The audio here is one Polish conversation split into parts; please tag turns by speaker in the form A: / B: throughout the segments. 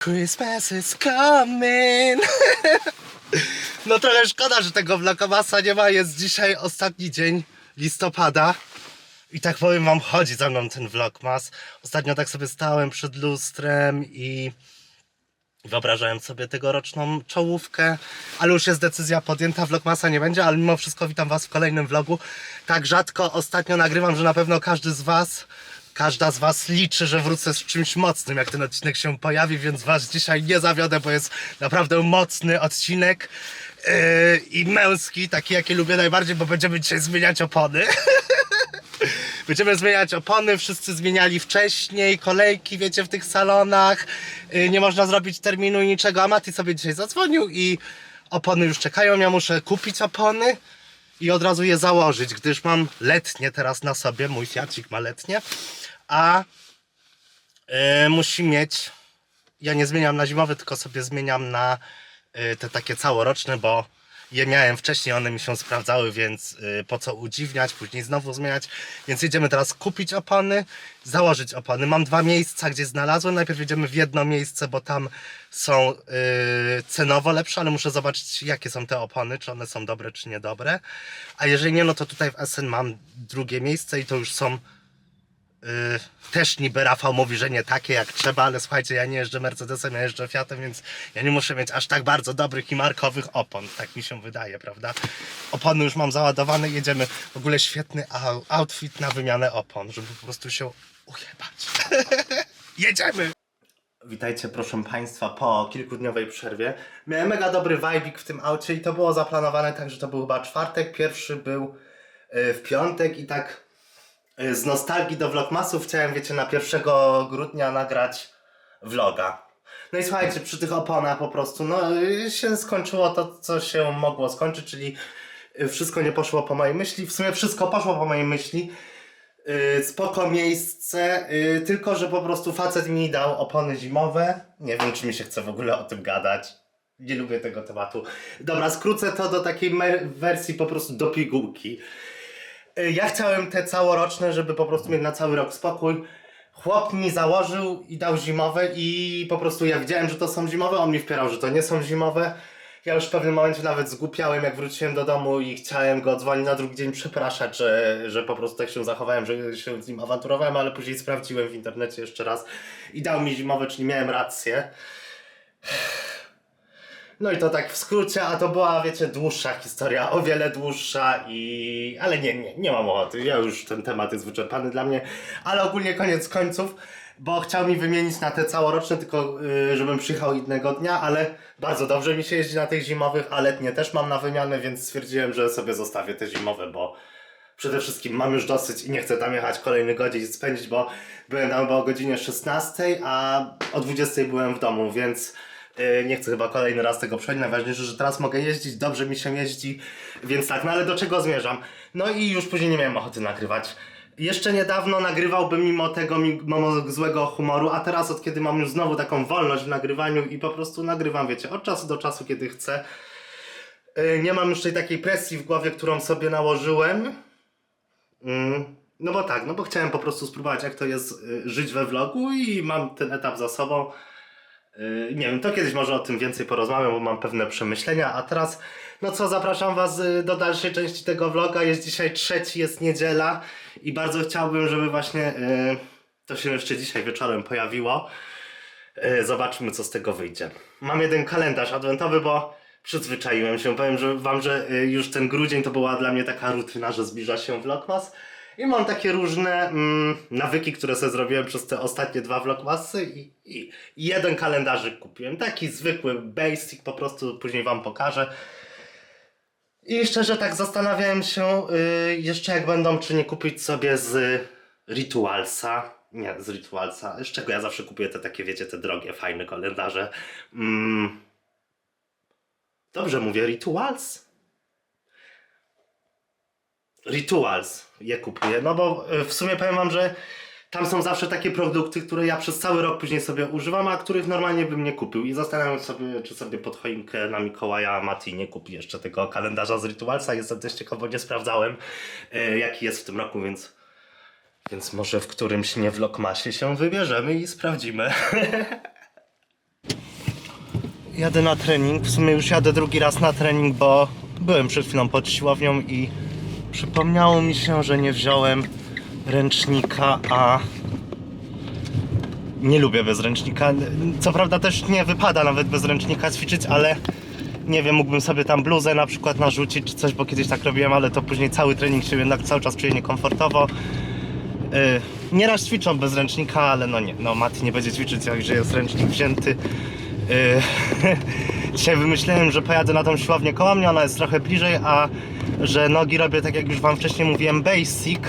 A: Christmas is coming. No trochę szkoda, że tego Vlogmasa nie ma. Jest dzisiaj ostatni dzień listopada. I tak powiem wam, chodzi za mną ten Vlogmas. Ostatnio tak sobie stałem przed lustrem i wyobrażałem sobie tegoroczną czołówkę, ale już jest decyzja podjęta, Vlogmasa nie będzie, ale mimo wszystko witam was w kolejnym vlogu. Tak rzadko ostatnio nagrywam, że na pewno każdy z was, każda z was liczy, że wrócę z czymś mocnym, jak ten odcinek się pojawi, więc was dzisiaj nie zawiodę, bo jest naprawdę mocny odcinek yy, i męski, taki jaki lubię najbardziej, bo będziemy dzisiaj zmieniać opony. Będziemy zmieniać opony, wszyscy zmieniali wcześniej, kolejki, wiecie, w tych salonach. Yy, nie można zrobić terminu i niczego, a Mati sobie dzisiaj zadzwonił i opony już czekają. Ja muszę kupić opony i od razu je założyć, gdyż mam letnie teraz na sobie, mój Fiacik ma letnie, a yy, musi mieć, ja nie zmieniam na zimowe, tylko sobie zmieniam na yy, te takie całoroczne, bo je miałem wcześniej, one mi się sprawdzały, więc yy, po co udziwniać, później znowu zmieniać. Więc jedziemy teraz kupić opony, założyć opony. Mam dwa miejsca, gdzie znalazłem. Najpierw jedziemy w jedno miejsce, bo tam są yy, cenowo lepsze, ale muszę zobaczyć, jakie są te opony, czy one są dobre, czy niedobre. A jeżeli nie, no to tutaj w SN mam drugie miejsce i to już są też niby Rafał mówi, że nie takie jak trzeba, ale słuchajcie, ja nie jeżdżę Mercedesem, ja jeżdżę Fiatem, więc ja nie muszę mieć aż tak bardzo dobrych i markowych opon, tak mi się wydaje, prawda? Opony już mam załadowane, jedziemy. W ogóle świetny outfit na wymianę opon, żeby po prostu się ujebać. jedziemy! Witajcie proszę Państwa po kilkudniowej przerwie. Miałem mega dobry vibik w tym aucie i to było zaplanowane tak, że to był chyba czwartek, pierwszy był yy, w piątek i tak Y, z nostalgii do vlogmasów chciałem, wiecie, na 1 grudnia nagrać vloga. No i słuchajcie, przy tych oponach po prostu, no y, się skończyło to, co się mogło skończyć, czyli y, wszystko nie poszło po mojej myśli. W sumie wszystko poszło po mojej myśli. Yy, spoko miejsce, yy, tylko że po prostu facet mi dał opony zimowe. Nie wiem, czy mi się chce w ogóle o tym gadać. Nie lubię tego tematu. Dobra, skrócę to do takiej wersji po prostu do pigułki. Y, Ja chciałem te całoroczne, żeby po prostu mieć na cały rok spokój. Chłop mi założył i dał zimowe i po prostu ja widziałem, że to są zimowe, on mi wpierał, że to nie są zimowe. Ja już w pewnym momencie nawet zgłupiałem, jak wróciłem do domu i chciałem go dzwonić na drugi dzień przepraszać, że, że po prostu tak się zachowałem, że się z nim awanturowałem, ale później sprawdziłem w internecie jeszcze raz i dał mi zimowe, czyli miałem rację. No i to tak w skrócie, a to była, wiecie, dłuższa historia, o wiele dłuższa i... Ale nie, nie, nie mam ochoty, ja już ten temat jest wyczerpany dla mnie, ale ogólnie koniec końców, bo chciał mi wymienić na te całoroczne, tylko yy, żebym przyjechał innego dnia, ale bardzo dobrze mi się jeździ na tych zimowych, a letnie też mam na wymianę, więc stwierdziłem, że sobie zostawię te zimowe, bo przede wszystkim mam już dosyć i nie chcę tam jechać kolejny godzin spędzić, bo byłem tam o godzinie 16, a o 20 byłem w domu, więc nie chcę chyba kolejny raz tego przechodzić. Najważniejsze, że teraz mogę jeździć, dobrze mi się jeździ, więc tak, no ale do czego zmierzam? No i już później nie miałem ochoty nagrywać. Jeszcze niedawno nagrywałbym mimo tego, mimo złego humoru, a teraz od kiedy mam już znowu taką wolność w nagrywaniu i po prostu nagrywam, wiecie, od czasu do czasu, kiedy chcę. Yy, Nie mam już tej takiej presji w głowie, którą sobie nałożyłem. Mm, No bo tak, no bo chciałem po prostu spróbować jak to jest y, żyć we vlogu i mam ten etap za sobą. Y, Nie wiem, to kiedyś może o tym więcej porozmawiam, bo mam pewne przemyślenia, a teraz, no co, zapraszam Was y, do dalszej części tego vloga. Jest dzisiaj trzeci, jest niedziela i bardzo chciałbym, żeby właśnie y, to się jeszcze dzisiaj wieczorem pojawiło. Y, Zobaczymy, co z tego wyjdzie. Mam jeden kalendarz adwentowy, bo przyzwyczaiłem się. Powiem że Wam, że już ten grudzień to była dla mnie taka rutyna, że zbliża się Vlogmas. I mam takie różne mm, nawyki, które sobie zrobiłem przez te ostatnie dwa Vlogmasy i, i, jeden kalendarzyk kupiłem. Taki zwykły, basic, po prostu później Wam pokażę. I szczerze tak zastanawiałem się y, jeszcze jak będą, czy nie kupić sobie z Ritualsa. Nie, z Ritualsa. Z czego ja zawsze kupuję te takie, wiecie, te drogie, fajne kalendarze. Mm. Dobrze mówię, Rituals? Rituals je kupuję, no bo y, w sumie powiem wam, że tam są zawsze takie produkty, które ja przez cały rok później sobie używam, a których normalnie bym nie kupił. I zastanawiam sobie, czy sobie pod choinkę na Mikołaja Mati nie kupi jeszcze tego kalendarza z Ritualsa. Jestem też ciekaw, bo nie sprawdzałem, y, jaki jest w tym roku, więc, więc może w którymś nie vlogmasie się wybierzemy i sprawdzimy. Jadę na trening, w sumie już jadę drugi raz na trening, bo byłem przed chwilą pod siłownią i przypomniało mi się, że nie wziąłem ręcznika, a nie lubię bez ręcznika. Co prawda też nie wypada nawet bez ręcznika ćwiczyć, ale nie wiem, mógłbym sobie tam bluzę na przykład narzucić czy coś, bo kiedyś tak robiłem, ale to później cały trening się jednak cały czas czuję niekomfortowo. Yy, nieraz ćwiczą bez ręcznika, ale no nie, no Mati nie będzie ćwiczyć, jak że jest ręcznik wzięty. Yy, Dzisiaj wymyśliłem, że pojadę na tą siłownię koło mnie, ona jest trochę bliżej, a że nogi robię tak jak już wam wcześniej mówiłem basic,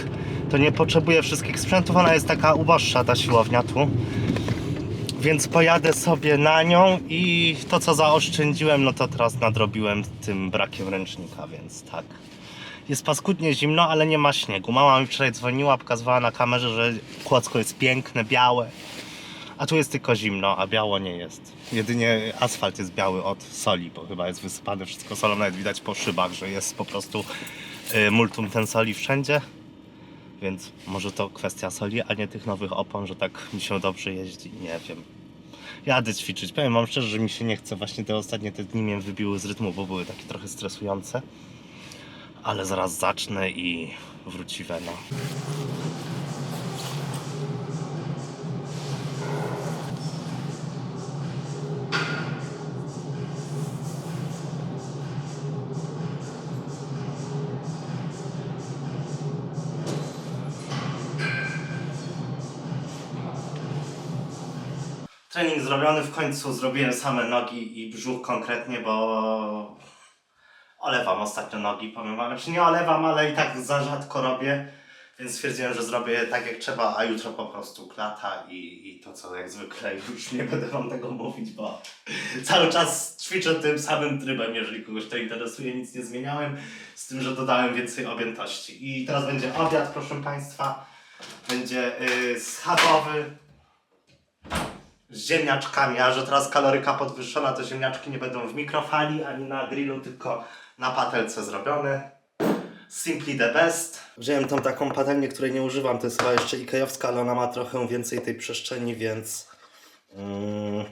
A: to nie potrzebuję wszystkich sprzętów, ona jest taka uboższa ta siłownia tu. Więc pojadę sobie na nią i to co zaoszczędziłem, no to teraz nadrobiłem tym brakiem ręcznika, więc tak. Jest paskudnie zimno, ale nie ma śniegu. Mama mi wczoraj dzwoniła, pokazywała na kamerze, że Kłodzko jest piękne, białe. A tu jest tylko zimno, a biało nie jest. Jedynie asfalt jest biały od soli, bo chyba jest wysypane wszystko solą. Nawet widać po szybach, że jest po prostu y, multum ten soli wszędzie. Więc może to kwestia soli, a nie tych nowych opon, że tak mi się dobrze jeździ. Nie wiem. Jadę ćwiczyć. Powiem wam szczerze, że mi się nie chce. Właśnie te ostatnie te dni mnie wybiły z rytmu, bo były takie trochę stresujące. Ale zaraz zacznę i wróci wena. Trening zrobiony, w końcu zrobiłem same nogi i brzuch konkretnie, bo olewam ostatnio nogi, powiem wam. Znaczy nie olewam, ale i tak za rzadko robię, więc stwierdziłem, że zrobię tak jak trzeba, a jutro po prostu klata i, i to co jak zwykle już nie będę wam tego mówić, bo cały czas ćwiczę tym samym trybem, jeżeli kogoś to interesuje, nic nie zmieniałem, z tym, że dodałem więcej objętości. I teraz będzie obiad, proszę Państwa, będzie yy, schabowy, z ziemniaczkami, a że teraz kaloryka podwyższona, to ziemniaczki nie będą w mikrofali ani na grillu, tylko na patelce zrobione. Simply the best. Wziąłem tą taką patelnię, której nie używam, to jest chyba jeszcze ikejowska, ale ona ma trochę więcej tej przestrzeni, więc mm,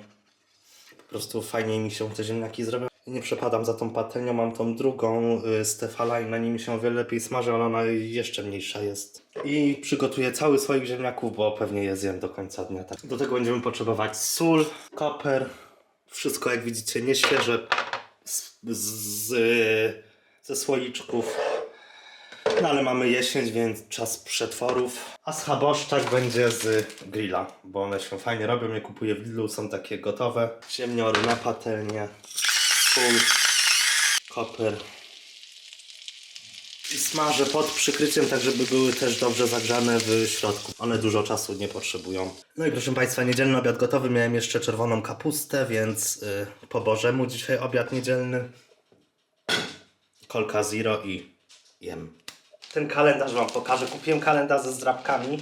A: po prostu fajniej mi się te ziemniaki zrobią. Nie przepadam za tą patelnią, mam tą drugą y, Stefala i na niej mi się o wiele lepiej smaży, ale ona jeszcze mniejsza jest. I przygotuję cały słoik ziemniaków, bo pewnie je zjem do końca dnia. Tak. Do tego będziemy potrzebować sól, koper, wszystko jak widzicie nieświeże z, z, ze słoiczków. No ale mamy jesień, więc czas przetworów. A schaboszczak będzie z grilla, bo one się fajnie robią. Je kupuję w Lidlu, są takie gotowe. Ziemniory na patelnię, sól, koper. I smażę pod przykryciem, tak żeby były też dobrze zagrzane w środku. One dużo czasu nie potrzebują. No i proszę Państwa, niedzielny obiad gotowy. Miałem jeszcze czerwoną kapustę, więc y, po Bożemu dzisiaj obiad niedzielny. Kolka zero i jem. Ten kalendarz Wam pokażę. Kupiłem kalendarz ze zdrabkami.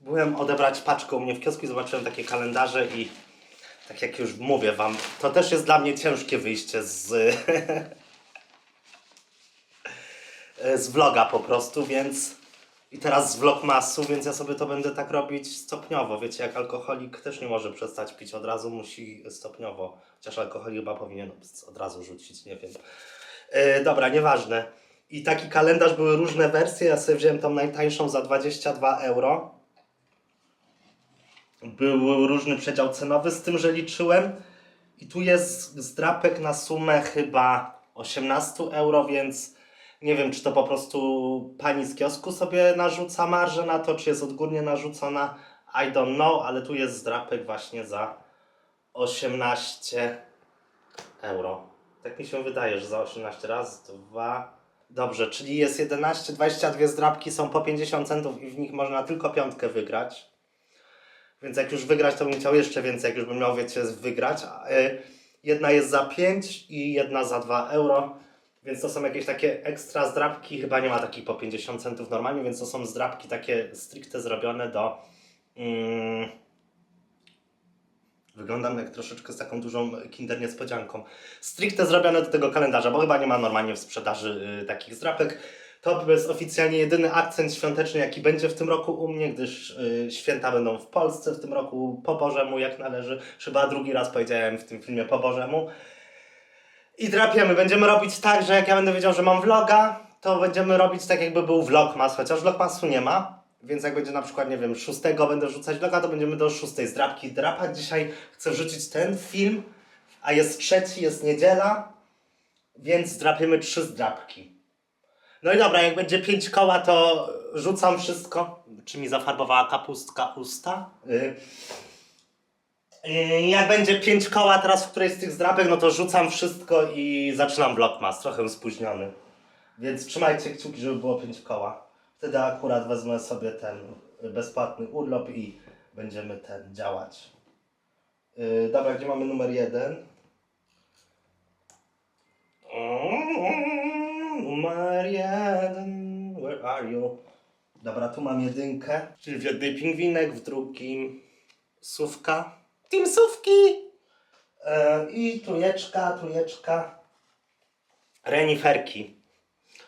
A: Byłem odebrać paczkę u mnie w kiosku i zobaczyłem takie kalendarze i tak jak już mówię Wam, to też jest dla mnie ciężkie wyjście z, z vloga po prostu, więc i teraz z vlogmasu, więc ja sobie to będę tak robić stopniowo. Wiecie, jak alkoholik też nie może przestać pić od razu, musi stopniowo. Chociaż alkoholik chyba powinien od razu rzucić, nie wiem. Yy, dobra, nieważne. I taki kalendarz były różne wersje. Ja sobie wziąłem tą najtańszą za 22 euro. Był różny przedział cenowy, z tym, że liczyłem. I tu jest zdrapek na sumę chyba 18 euro, więc nie wiem, czy to po prostu pani z kiosku sobie narzuca marżę na to, czy jest odgórnie narzucona. I don't know, ale tu jest zdrapek właśnie za 18 euro. Tak mi się wydaje, że za 18 raz, dwa. Dobrze, czyli jest 11, 22 zdrapki są po 50 centów i w nich można tylko piątkę wygrać. Więc jak już wygrać, to bym chciał jeszcze więcej, jak już bym miał, wiecie, wygrać. Y, Jedna jest za 5 i jedna za 2 euro. Więc to są jakieś takie ekstra zdrabki. Chyba nie ma takich po 50 centów normalnie, więc to są zdrabki takie stricte zrobione do. Mm, Wyglądam jak troszeczkę z taką dużą kinder niespodzianką. Stricte zrobione do tego kalendarza, bo chyba nie ma normalnie w sprzedaży y, takich zdrapek. To jest oficjalnie jedyny akcent świąteczny, jaki będzie w tym roku u mnie, gdyż y, święta będą w Polsce w tym roku po Bożemu, jak należy. Chyba drugi raz powiedziałem w tym filmie po Bożemu. I drapiemy. Będziemy robić tak, że jak ja będę wiedział, że mam vloga, to będziemy robić tak, jakby był vlogmas, chociaż vlogmasu nie ma. Więc jak będzie na przykład, nie wiem, 6 będę rzucać vloga, to będziemy do 6 zdrapki drapać. Dzisiaj chcę wrzucić ten film, a jest trzeci, jest niedziela, więc zdrapiemy trzy zdrapki. No i dobra, jak będzie 5 koła, to rzucam wszystko. Czy mi zafarbowała kapustka usta? Y, Yy, Jak będzie 5 koła teraz w którejś z tych zdrapek, no to rzucam wszystko i zaczynam vlogmas, trochę spóźniony. Więc trzymajcie kciuki, żeby było 5 koła. Wtedy akurat wezmę sobie ten bezpłatny urlop i będziemy ten działać. Yy, dobra, gdzie mamy numer jeden? Numer jeden, where are you? Dobra, tu mam jedynkę, czyli w jednej pingwinek, w drugim sówka. Team sówki! E, I trójeczka, trójeczka. Reniferki.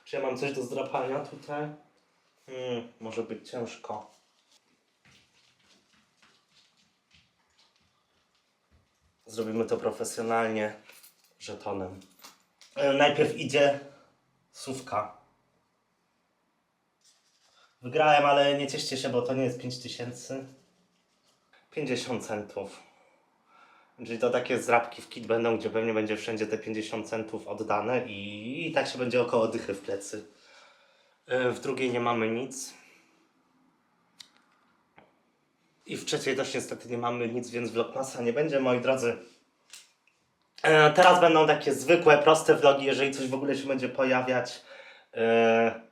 A: Czy ja mam coś do zdrapania tutaj? Hmm, może być ciężko. Zrobimy to profesjonalnie, żetonem. E, najpierw idzie sówka. Wygrałem, ale nie cieszcie się, bo to nie jest 5000. 50 centów. Czyli to takie zrabki w kit będą, gdzie pewnie będzie wszędzie te 50 centów oddane i, i tak się będzie około dychy w plecy. E, W drugiej nie mamy nic. I w trzeciej też niestety nie mamy nic, więc vlogmasa nie będzie, moi drodzy. E, Teraz będą takie zwykłe, proste vlogi, jeżeli coś w ogóle się będzie pojawiać. E,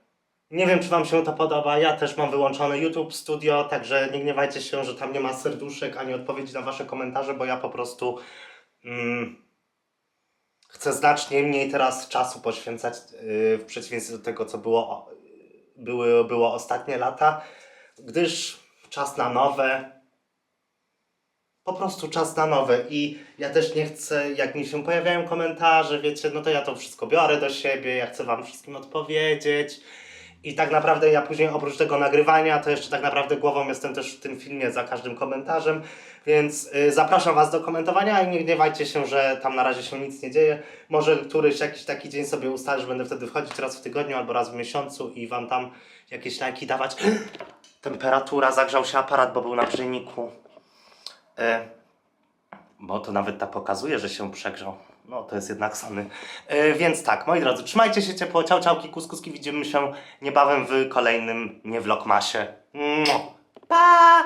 A: Nie wiem, czy Wam się to podoba. Ja też mam wyłączony YouTube Studio, także nie gniewajcie się, że tam nie ma serduszek ani odpowiedzi na Wasze komentarze, bo ja po prostu mm, chcę znacznie mniej teraz czasu poświęcać yy, w przeciwieństwie do tego, co było, były, było ostatnie lata, gdyż czas na nowe, po prostu czas na nowe i ja też nie chcę, jak mi się pojawiają komentarze, wiecie, no to ja to wszystko biorę do siebie, ja chcę Wam wszystkim odpowiedzieć i tak naprawdę ja później oprócz tego nagrywania, to jeszcze tak naprawdę głową jestem też w tym filmie za każdym komentarzem, więc y, zapraszam Was do komentowania i nie gniewajcie się, że tam na razie się nic nie dzieje. Może któryś jakiś taki dzień sobie ustalę, że będę wtedy wchodzić raz w tygodniu albo raz w miesiącu i Wam tam jakieś lajki dawać. Temperatura, zagrzał się aparat, bo był na grzejniku. E, bo to nawet ta pokazuje, że się przegrzał. No, to jest jednak Sony. E, więc tak, moi drodzy, trzymajcie się ciepło, ciao, kuskuski. Widzimy się niebawem w kolejnym nie vlogmasie. Mua. Pa!